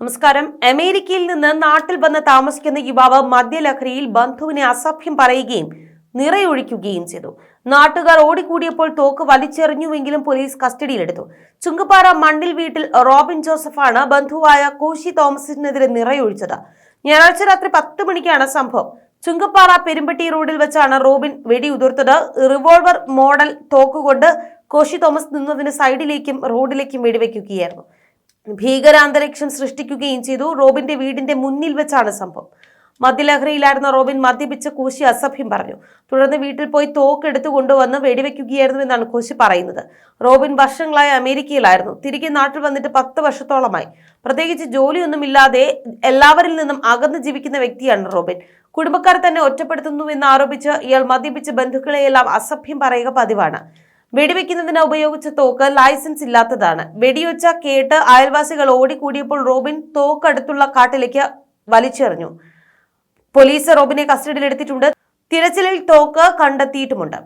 നമസ്കാരം. അമേരിക്കയിൽ നിന്ന് നാട്ടിൽ വന്ന് താമസിക്കുന്ന യുവാവ് മദ്യലഹരിയിൽ ബന്ധുവിനെ അസഭ്യം പറയുകയും നിറയൊഴിക്കുകയും ചെയ്തു. നാട്ടുകാർ ഓടിക്കൂടിയപ്പോൾ തോക്ക് വലിച്ചെറിഞ്ഞുവെങ്കിലും പോലീസ് കസ്റ്റഡിയിലെടുത്തു. ചുങ്കപ്പാറ മണ്ണിൽ വീട്ടിൽ റോബിൻ ജോസഫാണ് ബന്ധുവായ കോശി തോമസിനെതിരെ നിറയൊഴിച്ചത്. ഞായറാഴ്ച രാത്രി പത്ത് മണിക്കാണ് സംഭവം. ചുങ്കപ്പാറ പെരുമ്പട്ടി റോഡിൽ വെച്ചാണ് റോബിൻ വെടിയുതിർത്തത്. റിവോൾവർ മോഡൽ തോക്കുകൊണ്ട് കോശി തോമസ് നിന്നതിന് സൈഡിലേക്കും റോഡിലേക്കും വെടിവെക്കുകയായിരുന്നു. ഭീകരാന്തരീക്ഷം സൃഷ്ടിക്കുകയും ചെയ്തു. റോബിന്റെ വീടിന്റെ മുന്നിൽ വെച്ചാണ് സംഭവം. മദ്യലഹരിയിലായിരുന്ന റോബിൻ മദ്യപിച്ച കോശി അസഭ്യം പറഞ്ഞു. തുടർന്ന് വീട്ടിൽ പോയി തോക്കെടുത്തു കൊണ്ടുവന്ന് വെടിവെക്കുകയായിരുന്നു എന്നാണ് കോശി പറയുന്നത്. റോബിൻ വർഷങ്ങളായി അമേരിക്കയിലായിരുന്നു. തിരികെ നാട്ടിൽ വന്നിട്ട് പത്ത് വർഷത്തോളമായി. പ്രത്യേകിച്ച് ജോലിയൊന്നുമില്ലാതെ എല്ലാവരിൽ നിന്നും അകന്ന് ജീവിക്കുന്ന വ്യക്തിയാണ് റോബിൻ. കുടുംബക്കാരെ തന്നെ ഒറ്റപ്പെടുത്തുന്നു എന്ന് ആരോപിച്ച് ഇയാൾ മദ്യപിച്ച് ബന്ധുക്കളെയെല്ലാം അസഭ്യം പറയുക പതിവാണ്. വെടിവെക്കുന്നതിന് ഉപയോഗിച്ച തോക്ക് ലൈസൻസ് ഇല്ലാത്തതാണ്. വെടിയൊച്ച കേട്ട് അയൽവാസികൾ ഓടിക്കൂടിയപ്പോൾ റോബിൻ തോക്കടുത്തുള്ള കാട്ടിലേക്ക് വലിച്ചെറിഞ്ഞു. പോലീസ് റോബിനെ കസ്റ്റഡിയിലെടുത്തിട്ടുണ്ട്. തിരച്ചിലിൽ തോക്ക് കണ്ടെത്തിയിട്ടുമുണ്ട്.